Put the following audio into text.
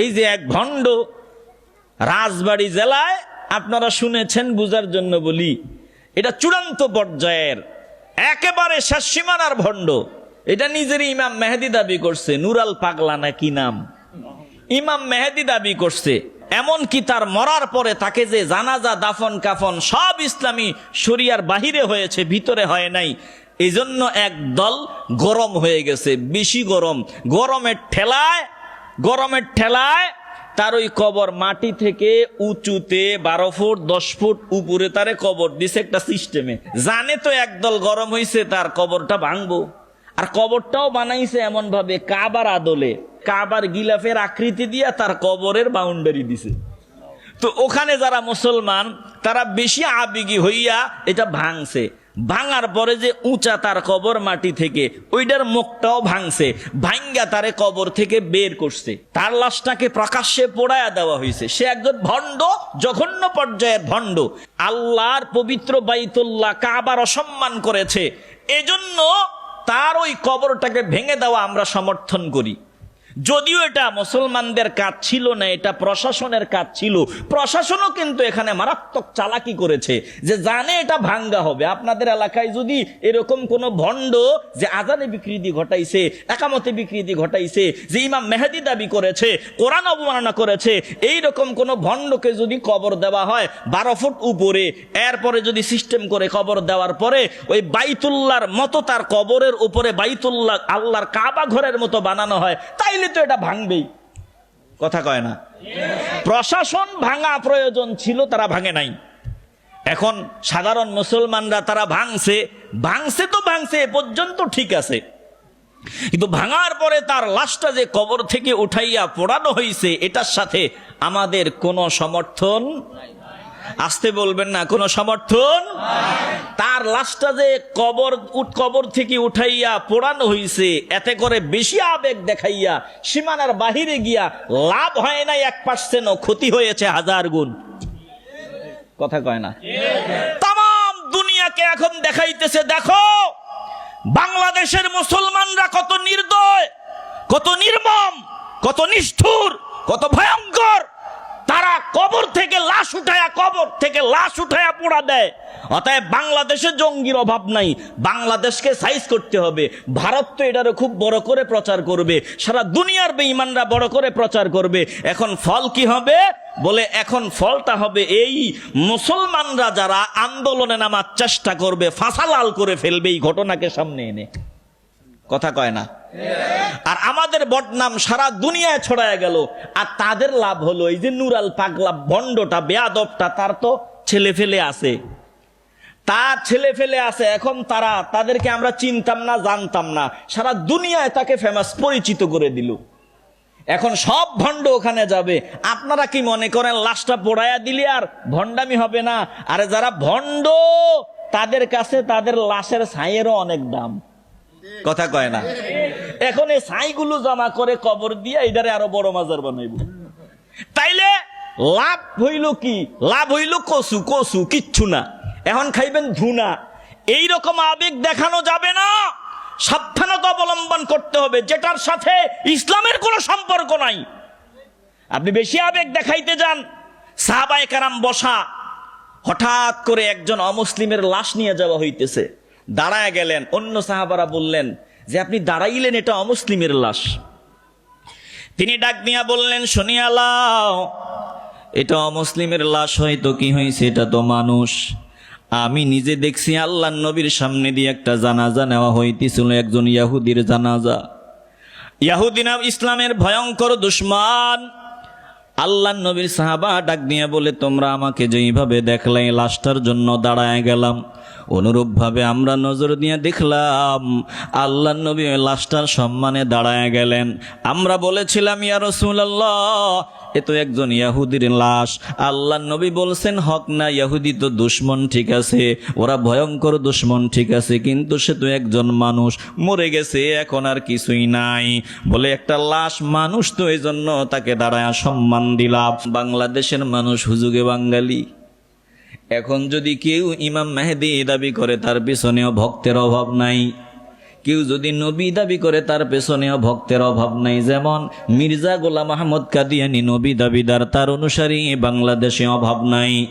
এই যে এক ভণ্ড রাজবাড়ি জেলায় আপনারা শুনেছেন, বুঝার জন্য বলি, এটা চূড়ান্ত পর্যায়ের, একেবারে শেষ সীমানার ভণ্ড। এটা নিজেরই ইমাম মেহেদি দাবি করছে, নুরাল পাগলা না কি নাম? ইমাম মেহেদি দাবি করছে এমন কি তার মরার পরে তাকে যে জানাজা, দাফন, কাফন সব ইসলামী শরিয়ার বাহিরে হয়েছে, ভিতরে হয় নাই। এই জন্য এক দল গরম হয়ে গেছে, বেশি গরম। গরমের ঠেলায় গরমের ঠেলায় তার ওই কবর মাটি থেকে উঁচুতে বারো ফুট, দশ ফুট উপরে তারে কবর দিছে একটা সিস্টেমে জানে তো একদল গরম হয়েছে তার কবরটা ভাঙবো। আর কবরটাও বানাইছে এমন ভাবে কাবার আদলে। কাবার গিলাফের আকৃতি দিয়া তার কবরের বাউন্ডারি দিছে। তো ওখানে যারা মুসলমান, তারা বেশি আবেগী হইয়া এটা ভাঙছে। ভাঙার পরে যে উঁচা তার কবর মাটি থেকে ওইটার মুখটাও ভাঙছে ভাঙ্গা তারে কবর থেকে বের করছে। তার লাশটাকে প্রকাশ্যে পোড়ায়া দেওয়া হয়েছে। সে একজন ভণ্ড, জঘন্য পর্যায়ের ভণ্ড। আল্লাহর পবিত্র বাইতুল্লাহ কাবার অসম্মান করেছে। এজন্য তার ওই কবরটাকে ভেঙে দেওয়া আমরা সমর্থন করি। যদিও এটা মুসলমানদের কাজ ছিল না, এটা প্রশাসনের কাজ ছিল। প্রশাসনও কিন্তু এখানে মারাত্মক চালাকি করেছে যে জানে এটা ভাঙ্গা হবে। আপনাদের এলাকায় যদি এরকম কোন ভণ্ড যে আজানে বিকৃতি ঘটাইছে, একামতে বিকৃতি ঘটাইছে, যে ইমাম মেহেদি দাবি করেছে, কোরআন অবমাননা করেছে এই রকম কোন ভণ্ডকে যদি কবর দেওয়া হয় বারো ফুট উপরে, এরপরে যদি সিস্টেম করে কবর দেওয়ার পরে ওই বাইতুল্লার মতো তার কবরের উপরে বাইতুল্লাহ আল্লাহর কাবা ঘরের মতো বানানো হয় তাইলে তো এটা ভাঙবেই। কথা কয় না। প্রশাসন ভাঙা প্রয়োজন ছিল, তারা ভাঙে নাই। এখন সাধারণ মুসলমানরা তারা ভাঙছে ভাঙছে তো ভাঙছে, এ পর্যন্ত ঠিক আছে। কিন্তু ভাঙার পরে তার লাশটা যে কবর থেকে উঠাইয়া পোড়ানো হয়েছে এটার সাথে আমাদের কোনো সমর্থন আসতে বলবেন না, কোনো সমর্থন? তার লাশটা যে কবর কবর থেকে উঠাইয়া পোড়ানো হইছে, এতে করে বেশি আবেগ দেখাইয়া সীমানার বাহিরে গিয়া লাভ হয় নাই, এক পার্সেন্ট ক্ষতি হয়েছে হাজার গুণ। কথা কয় না? তাম দুনিয়াকে এখন দেখাইতেছে, দেখো, বাংলাদেশের মুসলমানরা কত নির্দয়, কত নির্মম, কত নিষ্ঠুর, কত ভয়ঙ্কর। কবর থেকে লাশ উঠায়া, কবর থেকে লাশ উঠায়া পোড়া দেয়। অতএব বাংলাদেশে জঙ্গির অভাব নাই, বাংলাদেশকে সাইজ করতে হবে। ভারত তো এটারও খুব বড় করে প্রচার করবে, সারা দুনিয়ার বেঈমানরা বড় করে প্রচার করবে। এখন ফল কি হবে? বলে, এখন ফলটা হবে এই, মুসলমানরা যারা আন্দোলনে নামার চেষ্টা করবে, ফাঁসালাল করে ফেলবে এই ঘটনাকে সামনে এনে। কথা কয় না। আর আমাদের বদনাম সারা দুনিয়ায় ছড়ায় গেল। আর তাদের লাভ হলো এই যে নুরাল পাগলা বন্ডটা বেয়াদবটা, তার তো ছেলে ফেলে আছে। তার ছেলে ফেলে আছে, এখন তারা তাদেরকে আমরা চিনতাম না, জানতাম না। সারা দুনিয়ায় তাকে ফেমাস পরিচিত করে দিল। এখন সব ভণ্ড ওখানে যাবে। আপনারা কি মনে করেন, লাশটা পোড়ায়া দিলে আর ভণ্ডামি হবে না? আরে যারা ভণ্ড, তাদের কাছে তাদের লাশের ছাইয়েরও অনেক দাম। কথা কয় না। এখন এই ছাইগুলো জমা করে কবর দিয়ে এটারে আরও বড় মাজার বানাইব। তাইলে লাভ হইল কি? লাভ হইল কসু কসু, কিচ্ছু না। এখন খাইবেন ধুনা এই রকম আবেগ দেখানো যাবে না। সাবধানতা অবলম্বন করতে হবে, যেটার সাথে ইসলামের কোনো সম্পর্ক নাই। আপনি বেশি আবেগ দেখাইতে যান, সাহাবায়ে কারাম বসা, হঠাৎ করে একজন অমুসলিমের লাশ নিয়ে যাওয়া হইতেছে। দাঁড়ায় গেলেন, অন্য সাহাবারা বললেন, যে আপনি দাঁড়াইলেন, এটা অমুসলিমের লাশ। তিনি ডাক দিয়া বললেন শুনিয়ালাও এটা অমুসলিমের লাশ হয়তো কি হয়েছে এটা তো মানুষ। আমি নিজে দেখছি আল্লাহ নবীর সামনে দিয়ে একটা জানাজা নেওয়া হইতেছিল, একজন ইয়াহুদির জানাজা। ইয়াহুদিনা ইসলামের ভয়ঙ্কর দুশ্মন আল্লাহ নবীর সাহাবা ডাক দিয়ে বলে, তোমরা আমাকে যেইভাবে দেখলে লাশটার জন্য দাঁড়ায় গেলাম। অনুরূপভাবে আমরা নজর দিয়ে দেখলাম আল্লাহ নবী লাস্টার সম্মানে দাঁড়ায় গেলেন। আমরা বলেছিলাম, ইয়া রসুল্লাহ এ তো একজন ইয়াহুদির লাশ। আল্লাহ নবী বলছেন, হক না, ইয়াহুদি তো দুশ্মন, ঠিক আছে। ওরা ভয়ঙ্কর দুশ্মন, ঠিক আছে, কিন্তু সে তো একজন মানুষ। মরে গেছে, এখন আর কিছুই নাই। বলে একটা লাশ মানুষ তো এই জন্য তাকে দাঁড়ায় সম্মান দিলাম। বাংলাদেশের মানুষ হুজুগে বাঙালি। এখন যদি কেউ ইমাম মেহেদি দাবি করে, তার পিছনেও ভক্তের অভাব নাই। কেউ যদি নবী দাবি করে, তার পেছনেও ভক্তের অভাব নাই। যেমন মির্জা গোলাম আহমদ কাদিয়ানি নবী দাবিদার, তার অনুসারী বাংলাদেশে অভাব নাই।